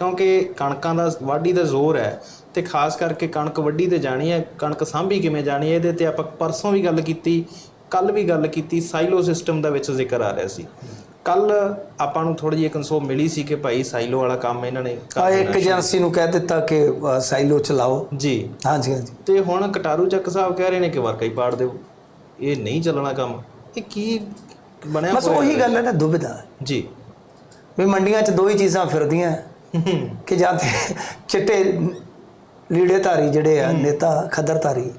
ਕਿਉਂਕਿ ਕਣਕਾਂ ਦਾ ਵਾਢੀ ਦਾ ਜ਼ੋਰ ਹੈ ਤੇ ਖਾਸ ਕਰਕੇ ਕਣਕ ਵੱਢੀ ਤੇ ਜਾਣੀ ਹੈ ਕਣਕ ਸਾਂਭੀ ਕਿਵੇਂ ਜਾਣੀ ਹੈ ਇਹਦੇ ਤੇ ਆਪਾਂ ਪਰਸੋਂ ਵੀ ਗੱਲ ਕੀਤੀ ਕੱਲ ਵੀ ਗੱਲ ਕੀਤੀ ਸਾਈਲੋ ਸਿਸਟਮ ਦਾ ਵਿੱਚ ਜ਼ਿਕਰ ਆ ਰਿਹਾ ਸੀ। ਕੱਲ ਆਪਾਂ ਨੂੰ ਥੋੜੀ ਜਿਹੀ ਕਨਸੋ ਮਿਲੀ ਸੀ ਕਿ ਭਾਈ ਸਾਈਲੋ ਵਾਲਾ ਕੰਮ ਇਹਨਾਂ ਨੇ ਆ ਇੱਕ। ਏਜੰਸੀ ਨੂੰ ਕਹਿ ਦਿੱਤਾ ਕਿ ਸਾਈਲੋ ਚਲਾਓ। ਜੀ। ਹਾਂਜੀ ਹਾਂਜੀ। ਤੇ ਹੁਣ ਕਟਾਰੂ ਚੱਕ ਸਾਹਿਬ ਕਹਿ ਰਹੇ ਨੇ ਕਿ ਵਰਕਾ ਹੀ ਪਾੜ ਦਿਓ। ਇਹ ਨਹੀਂ ਚੱਲਣਾ ਕੰਮ। ਇਹ ਕੀ ਬਣਿਆ ਬਸ ਉਹੀ? ਗੱਲ ਹੈ ਨਾ ਦੁਬਿਧਾ। ਜੀ। ਵੀ ਮੰਡੀਆਂ 'ਚ ਦੋ ਹੀ ਚੀਜ਼ਾਂ ਫਿਰਦੀਆਂ। ਕਿ ਜਾਂ ਤੇ ਚਿੱਟੇ ਲੀੜੇ ਧਾਰੀ ਜਿਹੜੇ ਆ ਨੇਤਾ ਖੱਦਰ ਧਾਰੀ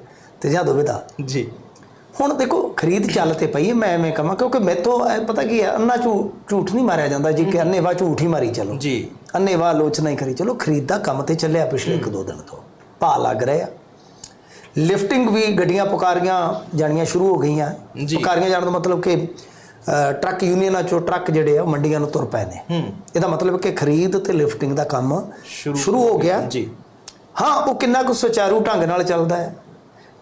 ਤੇ ਜਾਂ ਦੁਬਿਧਾ ਜੀ। ਹੁਣ ਦੇਖੋ ਖਰੀਦ ਚੱਲ ਤੇ ਪਈ ਮੈਂ ਐਵੇਂ ਕਹਾਂ ਕਿਉਂਕਿ ਮੈਥੋਂ ਪਤਾ ਕੀ ਹੈ ਅੰਨਾ ਝੂਠ ਨਹੀਂ ਮਾਰਿਆ ਜਾਂਦਾ ਜੀ ਕਿ ਅੰਨੇਵਾ ਝੂਠ ਹੀ ਮਾਰੀ ਚਲੋ। ਜੀ। ਅੰਨੇਵਾ ਆਲੋਚਨਾ ਹੀ ਕਰੀ ਚਲੋ ਖਰੀਦ ਦਾ ਕੰਮ ਤੇ ਚੱਲਿਆ ਪਿਛਲੇ ਇੱਕ ਦੋ ਦਿਨ ਤੋਂ ਭਾ ਲੱਗ ਰਿਹਾ। ਲਿਫਟਿੰਗ ਵੀ ਗੱਡੀਆਂ ਪੁਕਾਰੀਆਂ ਜਾਣੀਆਂ ਸ਼ੁਰੂ ਹੋ ਗਈਆਂ। ਪੁਕਾਰੀਆਂ ਜਾਣ ਦਾ ਮਤਲਬ ਕਿ ਟਰੱਕ ਯੂਨੀਅਨਾਂ ਚੋਂ ਟਰੱਕ ਜਿਹੜੇ ਆ ਮੰਡੀਆਂ ਨੂੰ ਤੁਰ ਪਏ ਨੇ। ਹੂੰ। ਇਹਦਾ ਮਤਲਬ ਕਿ ਖਰੀਦ ਤੇ ਲਿਫਟਿੰਗ ਦਾ ਕੰਮ ਸ਼ੁਰੂ ਹੋ ਗਿਆ। ਜੀ। ਹਾਂ ਉਹ ਕਿੰਨਾ ਕੁ ਸੁਚਾਰੂ ਢੰਗ ਨਾਲ ਚੱਲਦਾ ਹੈ।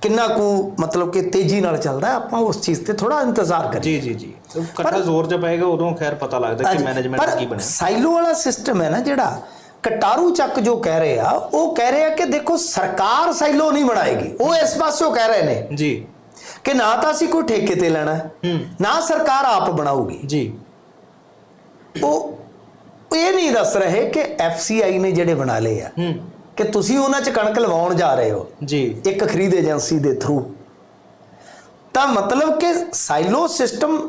ਕਿੰਨਾ ਕੁ ਮਤਲਬ ਕਿ ਤੇਜ਼ੀ ਨਾਲ ਚੱਲਦਾ ਆਪਾਂ ਉਸ ਚੀਜ਼ ਤੇ ਥੋੜਾ ਇੰਤਜ਼ਾਰ ਕਰੀਏ। ਜੀ ਜੀ ਜੀ। ਕੱਟਾ ਜ਼ੋਰ ਚ ਪਏਗਾ ਉਦੋਂ ਖੈਰ ਪਤਾ ਲੱਗਦਾ ਕਿ ਮੈਨੇਜਮੈਂਟ ਕੀ ਬਣਿਆ। ਸਾਈਲੋ ਵਾਲਾ ਸਿਸਟਮ ਹੈ ਨਾ ਜਿਹੜਾ ਕਟਾਰੂ ਚੱਕ ਜੋ ਕਹਿ ਰਹੇ ਆ ਉਹ ਕਹਿ ਰਹੇ ਆ ਕਿ ਦੇਖੋ ਸਰਕਾਰ ਸਾਈਲੋ ਨਹੀਂ ਬਣਾਏਗੀ। ਉਹ ਇਸ ਪਾਸਿਓਂ ਕਹਿ ਰਹੇ ਨੇ। ਜੀ। ਕਿ ਨਾ ਤਾਂ ਅਸੀਂ ਕੋਈ ਠੇਕੇ ਤੇ ਲੈਣਾ ਹੈ, ਨਾ ਸਰਕਾਰ ਆਪ ਬਣਾਊਗੀ। ਜੀ। ਉਹ ਇਹ ਨਹੀਂ ਦੱਸ ਰਹੇ ਕਿ ਐਫਸੀਆਈ ਨੇ ਜਿਹੜੇ ਬਣਾ ਲਏ ਆ ਕਿ ਤੁਸੀਂ ਉਹਨਾਂ 'ਚ ਕਣਕ ਲਵਾਉਣ ਜਾ ਰਹੇ ਹੋ ਜੀ। ਇੱਕ ਖਰੀਦ ਏਜੰਸੀ ਦੇ ਥਰੂ ਤਾਂ ਮਤਲਬ ਕਿ ਸਾਈਲੋ ਸਿਸਟਮ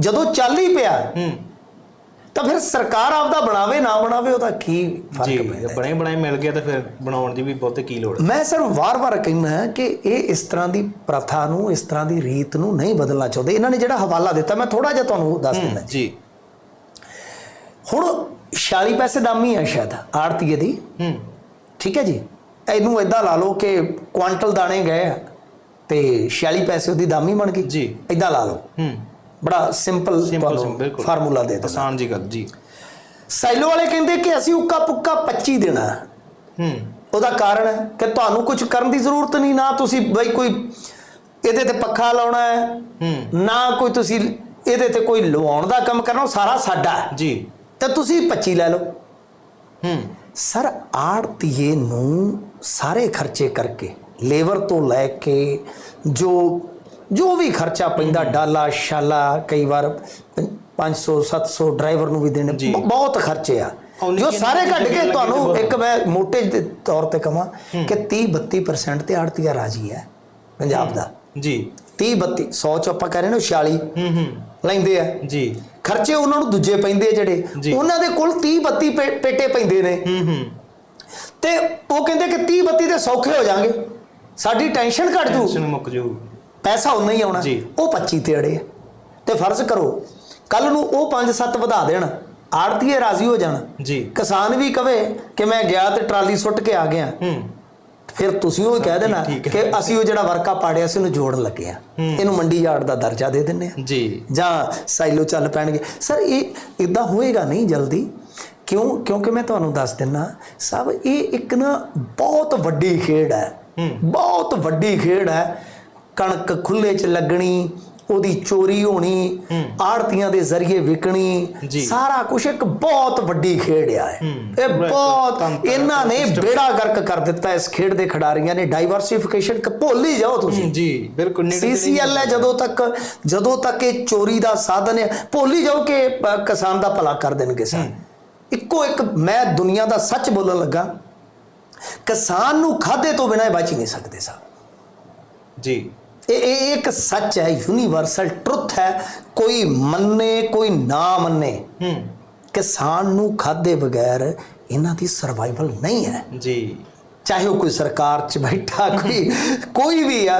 ਜਦੋਂ ਚੱਲ ਹੀ ਪਿਆ ਤਾਂ ਫਿਰ ਸਰਕਾਰ ਆਪਦਾ ਬਣਾਵੇ ਨਾ ਬਣਾਵੇ ਉਹਦਾ ਕੀ ਜੀ ਫ਼ਰਕ ਪੈਂਦਾ ਬਣੇ ਬਣਾਏ ਮਿਲ ਗਿਆ ਤਾਂ ਫਿਰ ਬਣਾਉਣ ਦੀ ਵੀ ਬਹੁਤੇ ਕੀ ਲੋੜ ਹੈ ਮੈਂ ਸਰ ਵਾਰ-ਵਾਰ ਕਹਿੰਦਾ ਕਿ ਇਹ ਇਸ ਤਰ੍ਹਾਂ ਦੀ ਪ੍ਰਥਾ ਨੂੰ ਇਸ ਤਰ੍ਹਾਂ ਦੀ ਰੀਤ ਨੂੰ ਨਹੀਂ ਬਦਲਣਾ ਚਾਹੁੰਦੇ। ਇਹਨਾਂ ਨੇ ਜਿਹੜਾ ਹਵਾਲਾ ਦਿੱਤਾ ਮੈਂ ਥੋੜਾ ਜਿਹਾ ਤੁਹਾਨੂੰ ਦੱਸ ਦਿੰਦਾ ਜੀ। ਹੁਣ 46 ਪੈਸੇ ਦਾਮੀ ਹੈ ਸ਼ਾਇਦ ਆੜਤੀਏ ਦੀ। ਹੂੰ। ਠੀਕ ਹੈ ਜੀ? ਇਹਨੂੰ ਇਦਾਂ ਲਾ ਲਓ ਕਿ ਕੁਆਂਟਲ ਦਾਣੇ ਗਏ ਆ ਤੇ 46 ਪੈਸੇ ਉਹਦੀ ਦਾਮੀ ਬਣ ਗਈ। ਜੀ। ਇਦਾਂ ਲਾ ਲਓ। ਹੂੰ। ਬੜਾ ਸਿੰਪਲ ਸਿੰਪਲ ਫਾਰਮੂਲਾ ਦੇ ਦਿੱਤਾ ਆਸਾਨ ਜੀ ਗੱਲ ਜੀ। ਸਾਈਲੋ ਵਾਲੇ ਕਹਿੰਦੇ ਕਿ ਅਸੀਂ ਉੱਕਾ ਪੁੱਕਾ 25 ਦੇਣਾ। ਹੈ। ਉਹਦਾ ਕਾਰਨ ਹੈ ਕਿ ਤੁਹਾਨੂੰ ਕੁਝ ਕਰਨ ਦੀ ਜ਼ਰੂਰਤ ਨਹੀਂ ਨਾ ਤੁਸੀਂ ਬਈ ਕੋਈ ਇਹਦੇ ਤੇ ਪੱਖਾ ਲਾਉਣਾ ਹੈ ਹੂੰ। ਨਾ ਕੋਈ ਤੁਸੀਂ ਇਹਦੇ ਤੇ ਕੋਈ ਲਵਾਉਣ ਦਾ ਕੰਮ ਕਰਨਾ ਸਾਰਾ ਸਾਡਾ ਜੀ। ਤੇ ਤੁਸੀਂ 25 ਲੈ ਲਓ। ਹੂੰ। ਸਰ ਆੜਤੀਏ ਨੂੰ ਸਾਰੇ ਖਰਚੇ ਕਰਕੇ ਲੇਬਰ ਤੋਂ ਲੈ ਕੇ ਜੋ ਜੋ ਵੀ ਖਰਚਾ ਪੈਂਦਾ ਡਾਲਾ ਸ਼ਾਲਾ ਕਈ ਵਾਰ 500 700 ਡਰਾਈਵਰ ਨੂੰ ਵੀ ਦੇਣੇ ਬਹੁਤ ਖਰਚੇ ਆ। ਜੋ ਸਾਰੇ ਕੱਢ ਕੇ ਤੁਹਾਨੂੰ। ਇੱਕ ਮੈਂ ਮੋਟੇ ਦੇ ਤੌਰ ਤੇ ਕਹਾਂ ਕਿ 30 32% ਤੇ ਆੜਤੀਆ ਰਾਜੀ ਹੈ ਪੰਜਾਬ ਦਾ। ਜੀ। 30 32 100 ਚ ਆਪਾਂ ਕਹਿ ਰਹੇ ਨੇ 46 ਹੂੰ ਹੂੰ। ਲੈਂਦੇ ਆ। ਜੀ। ਖਰਚੇ ਉਹਨਾਂ ਨੂੰ ਦੂਜੇ ਪੈਂਦੇ ਆ ਜਿਹੜੇ। ਉਹਨਾਂ ਦੇ ਕੋਲ 30 32 ਪੇ- ਪੇਟੇ ਪੈਂਦੇ ਨੇ। ਹੂੰ ਹੂੰ। ਤੇ ਉਹ ਕਹਿੰਦੇ ਕਿ 30 32 ਤੇ ਸੌਖੇ ਹੋ ਜਾਣਗੇ। ਸਾਡੀ ਟੈਨਸ਼ਨ ਘਟ ਜੂ। ਟੈਨਸ਼ਨ ਮੁੱਕ ਜੂ। ਪੈਸਾ ਉਨਾ ਹੀ ਆਉਣਾ। ਉਹ 25 ਤੇ ਅੜੇ। ਤੇ ਫਰਜ਼ ਕਰੋ ਕੱਲ ਨੂੰ ਉਹ 5-7 ਵਧਾ ਦੇਣ ਆੜਤੀਏ ਰਾਜ਼ੀ ਹੋ ਜਾਣ। ਜੀ। ਕਿਸਾਨ ਵੀ ਕਵੇ ਕਿ ਮੈਂ ਗਿਆ ਤੇ ਟਰਾਲੀ ਸੁੱਟ ਕੇ ਆ ਗਿਆ। ਹੂੰ। ਫਿਰ ਤੁਸੀਂ ਉਹ ਕਹਿ ਦੇਣਾ। ਕਿ ਅਸੀਂ ਉਹ ਜਿਹੜਾ ਵਰਕਾ ਪਾੜਿਆ ਸੀ ਉਹਨੂੰ ਜੋੜਨ ਲੱਗੇ ਆ। ਇਹਨੂੰ ਮੰਡੀ ਯਾਰਡ ਦਾ ਦਰਜਾ ਦੇ ਦਿੰਨੇ ਆ। ਜੀ। ਜਾਂ ਸਾਈਲੋ ਚੱਲ ਪੈਣਗੇ। ਸਰ ਇਹ ਇਦਾਂ ਹੋਏਗਾ ਨਹੀਂ ਜਲਦੀ? ਕਿਉਂ ਕਿਉਂਕਿ ਮੈਂ ਤੁਹਾਨੂੰ ਦੱਸ ਦਿੰਨਾ ਸਭ ਇਹ ਇੱਕ ਨਾ ਬਹੁਤ ਵੱਡੀ ਖੇਡ ਹੈ। ਬਹੁਤ ਵੱਡੀ ਖੇਡ ਹੈ। ਕਣਕ ਖੁੱਲੇ 'ਚ ਲੱਗਣੀ ਉਹਦੀ ਚੋਰੀ ਹੋਣੀ ਆੜਤੀਆਂ ਦੇ ਜ਼ਰੀਏ ਵਿਕਣੀ। ਸਾਰਾ ਕੁਝ ਇੱਕ ਬਹੁਤ ਵੱਡੀ ਖੇਡ ਆ ਇਹ। ਬਹੁਤ ਇਹਨਾਂ ਨੇ। ਬੇੜਾ ਗਰਕ ਕਰ ਦਿੱਤਾ ਇਸ ਖੇਡ ਦੇ ਖਿਡਾਰੀਆਂ ਨੇ। ਡਾਈਵਰਸਿਫਿਕੇਸ਼ਨ ਭੁੱਲ ਹੀ ਜਾਓ ਤੁਸੀਂ। ਜੀ ਬਿਲਕੁਲ ਸੀਸੀਐਲ ਹੈ ਜਦੋਂ ਤੱਕ ਜਦੋਂ ਤੱਕ ਇਹ ਚੋਰੀ ਦਾ ਸਾਧਨ ਹੈ ਭੁੱਲ ਹੀ ਜਾਓ ਕਿ ਕਿਸਾਨ ਦਾ ਭਲਾ ਕਰ ਦੇਣਗੇ ਸਰ। ਇੱਕੋ ਇੱਕ ਮੈਂ ਦੁਨੀਆ ਦਾ ਸੱਚ ਬੋਲਣ ਲੱਗਾ ਕਿਸਾਨ ਨੂੰ ਖਾਦੇ ਤੋਂ ਬਿਨਾਂ ਬਚ ਨਹੀਂ ਸਕਦੇ ਸਰ। ਜੀ। ਇਹ ਇਹ ਇੱਕ ਸੱਚ ਹੈ ਯੂਨੀਵਰਸਲ ਟਰੁੱਥ ਹੈ। ਕੋਈ ਮੰਨੇ ਕੋਈ ਨਾ ਮੰਨੇ ਹੂੰ। ਕਿਸਾਨ ਨੂੰ ਖਾਦੇ ਬਗੈਰ ਇਹਨਾਂ ਦੀ ਸਰਵਾਈਵਲ ਨਹੀਂ ਹੈ। ਜੀ। ਚਾਹੇ ਉਹ ਕੋਈ ਸਰਕਾਰ 'ਚ ਬੈਠਾ ਕੋਈ ਕੋਈ ਵੀ ਆ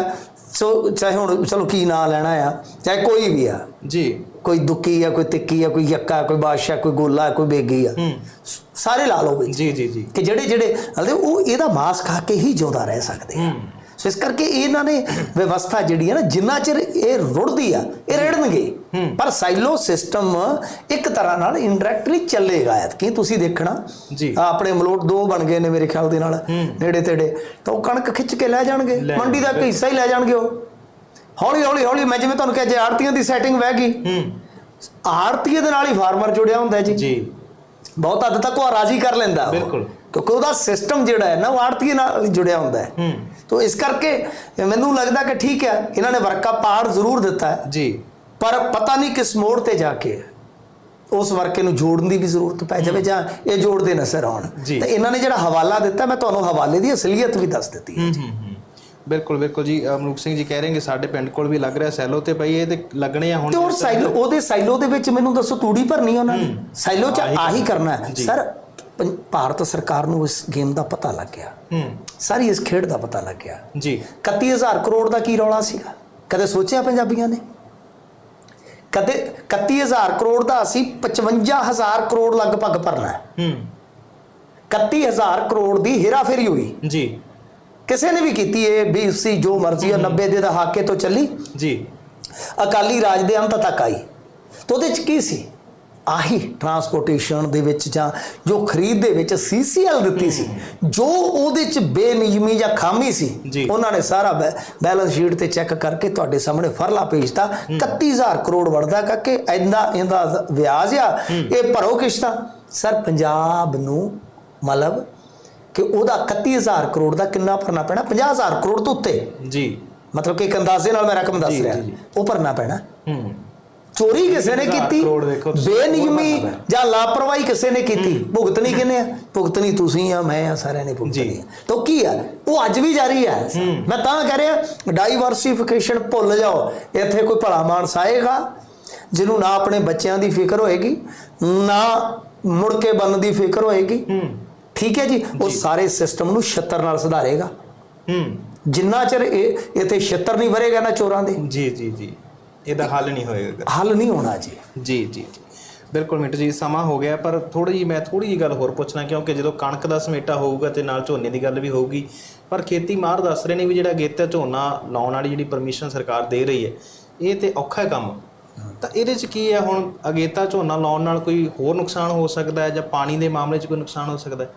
ਸੋ ਚਾਹੇ ਹੁਣ ਚਲੋ ਕੀ ਨਾਂ ਲੈਣਾ ਆ ਚਾਹੇ ਕੋਈ ਵੀ ਆ। ਜੀ। ਕੋਈ ਦੁੱਕੀ ਆ ਕੋਈ ਤਿੱਕੀ ਆ ਕੋਈ ਯੱਕਾ ਕੋਈ ਬਾਦਸ਼ਾਹ ਕੋਈ ਗੋਲਾ ਕੋਈ ਬੇਗੀ ਆ। ਸਾਰੇ ਲਾ ਲਓ ਜੀ ਜੀ ਜੀ। ਕਿ ਜਿਹੜੇ ਜਿਹੜੇ ਹਲਦੇ ਉਹ ਇਹਦਾ ਮਾਸ ਖਾ ਕੇ ਹੀ ਜਿਉਂਦਾ ਰਹਿ ਸਕਦੇ ਆ। ਸੋ ਇਸ ਕਰਕੇ ਇਹਨਾਂ ਨੇ ਵਿਵਸਥਾ ਜਿਹੜੀ ਹੈ ਨਾ ਜਿੰਨਾ ਚਿਰ ਇਹ ਰੁੜਦੀ ਆ ਇਹ ਰੜਨਗੇ। ਪਰ ਸਾਈਲੋ ਸਿਸਟਮ ਇੱਕ ਤਰ੍ਹਾਂ ਨਾਲ ਇਨਡਾਇਰੈਕਟਲੀ ਚੱਲੇਗਾ ਕਿ ਤੁਸੀਂ ਦੇਖਣਾ? ਜੀ। ਆਪਣੇ ਮਲੋਟ ਦੋ ਬਣ ਗਏ ਨੇ ਮੇਰੇ ਖਿਆਲ ਦੇ ਨਾਲ ਨੇੜੇ ਤੇੜੇ। ਤਾਂ ਉਹ ਕਣਕ ਖਿੱਚ ਕੇ ਲੈ ਜਾਣਗੇ। ਮੰਡੀ ਦਾ ਹਿੱਸਾ ਹੀ ਲੈ ਜਾਣਗੇ ਉਹ। ਹੌਲੀ ਹੌਲੀ ਹੌਲੀ ਮੈਂ ਜਿਵੇਂ ਤੁਹਾਨੂੰ ਕਿਹਾ ਜੇ ਆੜਤੀਆਂ ਦੀ ਸੈਟਿੰਗ ਵਹਿ ਗਈ। ਆੜਤੀਏ ਦੇ ਨਾਲ ਹੀ ਫਾਰਮਰ ਜੁੜਿਆ ਹੁੰਦਾ ਜੀ। ਜੀ। ਬਹੁਤ ਹੱਦ ਤੱਕ ਉਹ ਰਾਜ਼ੀ ਕਰ ਲੈਂਦਾ। ਬਿਲਕੁਲ। ਕਿਉਂਕਿ ਉਹਦਾ ਸਿਸਟਮ ਜਿਹੜਾ ਹੈ ਨਾ ਉਹ ਆੜਤੀ ਨਾਲ ਜੁੜਿਆ ਹੁੰਦਾ ਹੈ। ਹੂੰ। ਤੋ ਇਸ ਕਰਕੇ ਮੈਨੂੰ ਲੱਗਦਾ ਕਿ ਠੀਕ ਹੈ ਇਹਨਾਂ ਨੇ ਵਰਕਾ ਪਾੜ ਜ਼ਰੂਰ ਦਿੱਤਾ ਹੈ। ਜੀ। ਪਰ ਪਤਾ ਨਹੀਂ ਕਿਸ ਮੋੜ ਤੇ ਜਾ ਕੇ ਉਸ ਵਰਕੇ ਨੂੰ ਜੋੜਨ ਦੀ ਵੀ ਜ਼ਰੂਰਤ ਪੈ ਜਾਵੇ ਜਾਂ ਇਹ ਜੋੜਦੇ ਨਜ਼ਰ ਆਉਣ। ਤੇ ਇਹਨਾਂ ਨੇ ਜਿਹੜਾ ਹਵਾਲਾ ਦਿੱਤਾ ਮੈਂ ਤੁਹਾਨੂੰ ਹਵਾਲੇ ਦੀ ਅਸਲੀਅਤ ਵੀ ਦੱਸ ਦਿੱਤੀ ਹੈ। ਬਿਲਕੁਲ ਬਿਲਕੁਲ ਜੀ ਅ, ਮਲੂਕ ਸਿੰਘ ਜੀ ਕਹਿ ਰਹੇ ਕਿ ਸਾਡੇ ਪਿੰਡ ਕੋਲ ਵੀ ਲੱਗ ਰਿਹਾ ਸੈਲੋ ਤੇ ਪਈ ਇਹ ਤੇ ਲੱਗਣੇ ਆ ਹੁਣ ਤੇ ਹੋਰ ਸਾਈਲੋ ਉਹਦੇ ਸਾਈਲੋ ਦੇ ਵਿੱਚ ਮੈਨੂੰ ਦੱਸੋ ਤੂੜੀ ਭਰਨੀ ਉਹਨਾਂ ਨੇ? ਸਾਈਲੋ ਚ ਆਹੀ ਕਰਨਾ। ਹੈ। ਸਰ ਭਾਰਤ ਸਰਕਾਰ ਨੂੰ ਇਸ ਗੇਮ ਦਾ ਪਤਾ ਲੱਗ ਗਿਆ। ਹੂੰ। ਸਾਰੀ ਇਸ ਖੇਡ ਦਾ ਪਤਾ ਲੱਗ ਗਿਆ। ਜੀ। 31000 ਕਰੋੜ ਦਾ ਕੀ ਰੌਲਾ ਸੀਗਾ? ਕਦੇ ਸੋਚਿਆ ਪੰਜਾਬੀਆਂ ਨੇ? ਕਦੇ 31000 ਕਰੋੜ ਦਾ ਅਸੀਂ 55000 ਕਰੋੜ ਲਗਭਗ ਭਰਨਾ ਹੈ। ਹੂੰ। 31000 ਕਰੋੜ ਦੀ ਹੇਰਾਫੇਰੀ ਹੋਈ। ਜੀ। ਕਿਸੇ ਨੇ ਵੀ ਕੀਤੀ ਇਹ ਬੀਸੀ ਜੋ ਮਰਜ਼ੀ ਆ 90 ਦੇ ਦਹਾਕੇ ਤੋਂ ਚੱਲੀ। ਜੀ। ਅਕਾਲੀ ਰਾਜ ਦੇ ਅੰਤ ਤੱਕ ਆਈ। ਤੇ ਉਹਦੇ ਚ ਕੀ ਸੀ? ਆਹੀ ਟਰਾਂਸਪੋਰਟੇਸ਼ਨ ਦੇ ਵਿੱਚ ਜਾਂ ਜੋ ਖਰੀਦ ਦੇ ਵਿੱਚ ਸੀਸੀਐਲ ਦਿੱਤੀ ਸੀ ਜੋ ਉਹਦੇ ਚ ਬੇਨਿਯਮੀ ਜਾਂ ਖਾਮੀ ਸੀ। ਉਹਨਾਂ ਨੇ ਸਾਰਾ ਬੈਲੈਂਸ ਸ਼ੀਟ ਤੇ ਚੈੱਕ ਕਰਕੇ ਤੁਹਾਡੇ ਸਾਹਮਣੇ ਫਰਲਾ ਭੇਜਤਾ 31000 ਕਰੋੜ ਵੜਦਾ ਕਰਕੇ ਇੰਦਾ ਇਹਦਾ ਵਿਆਜ ਆ ਇਹ ਭਰੋ ਕਿਸ਼ਤਾਂ ਸਰ ਪੰਜਾਬ ਨੂੰ ਮਤਲਬ ਕਿ ਉਹਦਾ 31000 ਕਰੋੜ ਦਾ ਕਿੰਨਾ ਭਰਨਾ ਪੈਣਾ? 50000 ਕਰੋੜ ਤੋਂ ਉੱਤੇ। ਜੀ। ਮਤਲਬ ਕਿ ਇੱਕ ਅੰਦਾਜ਼ੇ ਨਾਲ ਮੈਂ ਰਕਮ ਦੱਸ ਰਿਹਾ। ਉਹ ਭਰਨਾ ਪੈਣਾ। ਹੂੰ। ਚੋਰੀ ਕਿਸੇ ਨੇ 3,000 ਕੀਤੀ? ਬੇਨਿਯਮੀ ਜਾਂ ਲਾਪਰਵਾਹੀ ਕਿਸੇ ਨੇ ਕੀਤੀ? ਭੁਗਤਣੀ ਕਿਨੇ ਆ? ਭੁਗਤਣੀ ਤੁਸੀਂ ਆ ਮੈਂ ਆ ਸਾਰਿਆਂ ਨੇ ਭੁਗਤਣੀ। ਆ। ਤਾਂ ਕੀ ਆ? ਉਹ ਅੱਜ ਵੀ ਜਾਰੀ ਹੈ। ਮੈਂ ਤਾਂ ਕਹਿ ਰਿਹਾ ਡਾਈਵਰਸਿਫਿਕੇਸ਼ਨ ਭੁੱਲ ਜਾਓ। ਇੱਥੇ ਕੋਈ ਭਲਾ ਮਾਨਸ ਆਏਗਾ ਜਿਹਨੂੰ ਨਾ ਆਪਣੇ ਬੱਚਿਆਂ ਦੀ ਫਿਕਰ ਹੋਏਗੀ ਨਾ ਮੁੜ ਕੇ ਬਣਨ ਦੀ ਫਿਕਰ ਹੋਏਗੀ। ਠੀਕ ਹੈ ਜੀ? ਉਹ ਸਾਰੇ ਸਿਸਟਮ ਨੂੰ ਛੱਤਰ ਨਾਲ ਸੁਧਾਰੇਗਾ। ਹੂੰ। ਜਿੰਨਾ ਚਿਰ ਇਹ ਇੱਥੇ ਛੱਤਰ ਨਹੀਂ ਵਰੇਗਾ ਨਾ ਚੋਰਾਂ ਦੇ। ਜੀ ਜੀ ਜੀ। ਇਹਦਾ ਹੱਲ ਨਹੀਂ ਹੋਏਗਾ। ਹੱਲ ਨਹੀਂ ਹੋਣਾ ਜੀ। ਜੀ ਜੀ ਬਿਲਕੁਲ ਮਿੰਟ ਜੀ ਸਮਾਂ ਹੋ ਗਿਆ ਪਰ ਥੋੜੀ ਜੀ ਮੈਂ ਥੋੜੀ ਜੀ ਗੱਲ ਹੋਰ ਪੁੱਛਣਾ ਕਿਉਂਕਿ ਜਦੋਂ ਕਣਕ ਦਾ ਸਮੇਟਾ ਹੋਊਗਾ ਤੇ ਨਾਲ ਝੋਨੇ ਦੀ ਗੱਲ ਵੀ ਹੋਊਗੀ ਪਰ ਖੇਤੀ ਮਾਹਰ ਦੱਸ ਰਹੇ ਨੇ ਵੀ ਜਿਹੜਾ ਅਗੇਤਾ ਝੋਨਾ ਲਾਉਣ ਵਾਲੀ ਜਿਹੜੀ ਪਰਮਿਸ਼ਨ ਸਰਕਾਰ ਦੇ ਰਹੀ ਹੈ ਇਹ ਤੇ ਔਖਾ ਕੰਮ। ਤਾਂ ਇਹਦੇ 'ਚ ਕੀ ਹੈ ਹੁਣ ਅਗੇਤਾ ਝੋਨਾ ਲਾਉਣ ਨਾਲ ਕੋਈ ਹੋਰ ਨੁਕਸਾਨ ਹੋ ਸਕਦਾ ਹੈ ਜਾਂ ਪਾਣੀ ਦੇ ਮਾਮਲੇ 'ਚ ਕੋਈ ਨੁਕਸਾਨ ਹੋ ਸਕਦਾ ਹੈ?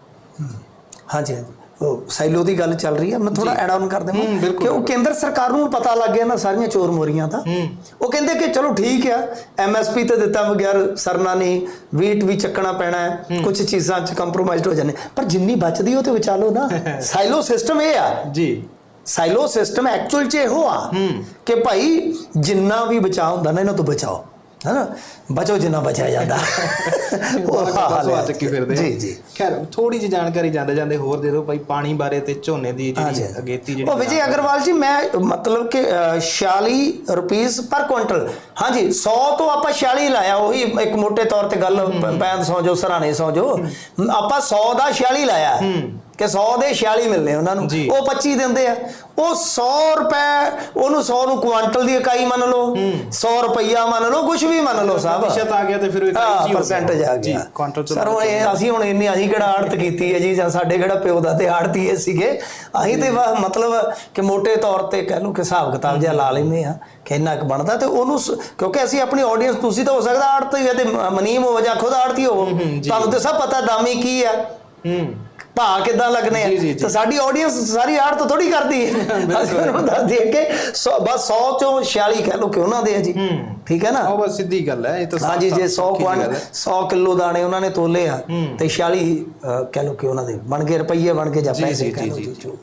ਹਾਂਜੀ ਹਾਂਜੀ। ਸਾਈਲੋ ਦੀ ਗੱਲ ਚੱਲ ਰਹੀ ਹੈ। ਮੈਂ ਥੋੜਾ ਐਡ ਆਨ ਕਰ ਦੇਵਾਂ। ਕਿ ਉਹ ਕੇਂਦਰ ਸਰਕਾਰ ਨੂੰ ਪਤਾ ਲੱਗ ਗਿਆ ਨਾ ਸਾਰੀਆਂ ਚੋਰ ਮੋਰੀਆਂ ਦਾ। ਉਹ ਕਹਿੰਦੇ ਕਿ ਚਲੋ ਠੀਕ ਆ ਐਮਐਸਪੀ ਤੇ ਦਿੱਤਾ ਬਗੈਰ ਸਰਨਾ ਨਹੀਂ ਵੀਟ ਵੀ ਚੱਕਣਾ ਪੈਣਾ ਹੈ ਕੁਝ ਚੀਜ਼ਾਂ 'ਚ ਕੰਪਰੋਮਾਈਜ਼ਡ ਹੋ ਜਾਂਦੇ। ਪਰ ਜਿੰਨੀ ਬਚਦੀ ਉਹ ਤੇ ਬਚਾ ਲਓ ਨਾ। ਸਾਈਲੋ ਸਿਸਟਮ ਇਹ ਆ। ਜੀ। ਸਾਈਲੋ ਸਿਸਟਮ ਐਕਚੁਅਲ 'ਚ ਇਹੋ ਆ। ਕਿ ਭਾਈ ਜਿੰਨਾ ਵੀ ਬਚਾਅ ਹੁੰਦਾ ਨਾ ਇਹਨਾਂ ਤੋਂ ਬਚਾਓ। ਹੈਨਾ? ਬਚੋ ਜਿੰਨਾ ਬਚਾਇਆ ਜਾਂਦਾ। ਉਹ ਹਾਲ ਹੈ। ਚੱਕੀ ਫਿਰਦੇ। ਜੀ ਜੀ। ਖੈਰ ਥੋੜੀ ਜੀ ਜਾਣਕਾਰੀ ਜਾਂਦੇ ਜਾਂਦੇ ਹੋਰ ਦੇ ਦਿਓ ਭਾਈ ਪਾਣੀ ਬਾਰੇ ਤੇ ਝੋਨੇ ਦੀ ਜਿਹੜੀ ਅਗੇਤੀ ਜਿਹੜੀ ਉਹ ਵਿਜੇ ਅਗਰਵਾਲ ਜੀ ਮੈਂ ਮਤਲਬ ਕਿ ਅ, 46 ਰੁਪੀਸ ਪਰ ਕੁਇੰਟਲ। ਹਾਂਜੀ 100 ਤੋਂ ਆਪਾਂ 46 ਲਾਇਆ ਉਹੀ ਇੱਕ ਮੋٹے ਤੌਰ ਤੇ ਗੱਲ ਪੈਂਦ ਸੌ ਜੋ ਸਰਾਣੇ ਸੌ ਜੋ। ਆਪਾਂ 100 ਦਾ 46 ਲਾਇਆ। ਕਿ 100 ਦੇ 46 ਮਿਲਨੇ ਉਹਨਾਂ ਨੂੰ। ਉਹ 25 ਦਿੰਦੇ ਆ। ਉਹ 100 ਰੁਪਏ ਉਹਨੂੰ 100 ਨੂੰ ਕੁਆਂਟਲ ਦੀ ਇਕਾਈ ਮੰਨ ਲਓ। 100 ਰੁਪਈਆ ਮੰਨ ਲਓ ਕੁਝ ਵੀ ਮੰਨ ਲਓ ਸਾਹਿਬ ਪ੍ਰਤੀਸ਼ਤ ਆ ਗਿਆ ਤੇ ਫਿਰ ਇਕਾਈ ਪਰਸੈਂਟੇਜ ਆ ਗਿਆ। ਕੁਆਂਟਲ ਚ ਇਹ ਅਸੀਂ ਹੁਣ ਇੰਨੀ ਅਸੀਂ ਕਿਹੜਾ ਆੜਤ ਕੀਤੀ ਹੈ ਜੀ ਜਾਂ ਸਾਡੇ ਕਿਹੜਾ ਪਿਓ ਦਾ ਤੇ ਇਹ ਸੀਗੇ। ਅਸੀਂ ਤੇ ਮਤਲਬ ਕਿ ਮੋٹے ਤੌਰ ਤੇ ਕਹਿ ਲਓ ਕਿ ਹਿਸਾਬ ਕਿਤਾਬ ਜਿਹਾ ਲਾ ਲੈਂਦੇ ਆ ਕਿ ਇੰਨਾ ਕੁ ਬਣਦਾ ਤੇ ਉਹਨੂੰ ਕਿਉਂਕਿ ਅਸੀਂ ਆਪਣੀ ਆਡੀਅנס ਤੁਸੀਂ ਤਾਂ ਹੋ ਸਕਦਾ ਆੜਤੀ ਹੈ ਤੇ ਮਨੀਮ ਹੋ ਜਾਂ ਖੁਦ ਆੜਤੀ ਹੋ ਤੁਹਾਨੂੰ ਤੇ ਸਭ ਪਤਾ ਦਾਮੀ ਕੀ ਆ ਹੂੰ। ਭਾ ਕਿੱਦਾਂ ਲੱਗਨੇ ਆ। ਤੇ ਸਾਡੀ ਆਡੀਅנס ਸਾਰੀ ਆੜਤ ਥੋੜੀ ਕਰਦੀ ਹੈ ਅਸੀਂ ਉਹਨੂੰ ਦੱਸ ਦਈਏ ਕਿ ਸੌ- ਬਸ 100 ਚੋਂ 46 ਕਹਿ ਲਓ ਕਿ ਉਹਨਾਂ ਦੇ ਆ ਜੀ। ਠੀਕ ਹੈ ਨਾ ਉਹ ਬਸ ਸਿੱਧੀ ਗੱਲ ਹੈ ਇਹ ਤਾਂ ਹਾਂਜੀ ਜੇ 100 ਸੌਖੀ ਜਿਹੀ ਕੁਆਂਟ ਗੱਲ ਹੈ। 100 ਕਿਲੋ ਦਾਣੇ ਉਹਨਾਂ ਨੇ ਤੋਲੇ ਆ। ਤੇ 46 ਅ, ਕਹਿ ਲਓ ਕਿ ਉਹਨਾਂ ਦੇ ਬਣ ਗਏ ਰੁਪਈਏ ਬਣ ਕੇ ਜਾਂ ਪੈਸੇ ਕਹਿ ਜੀ। ਜੋ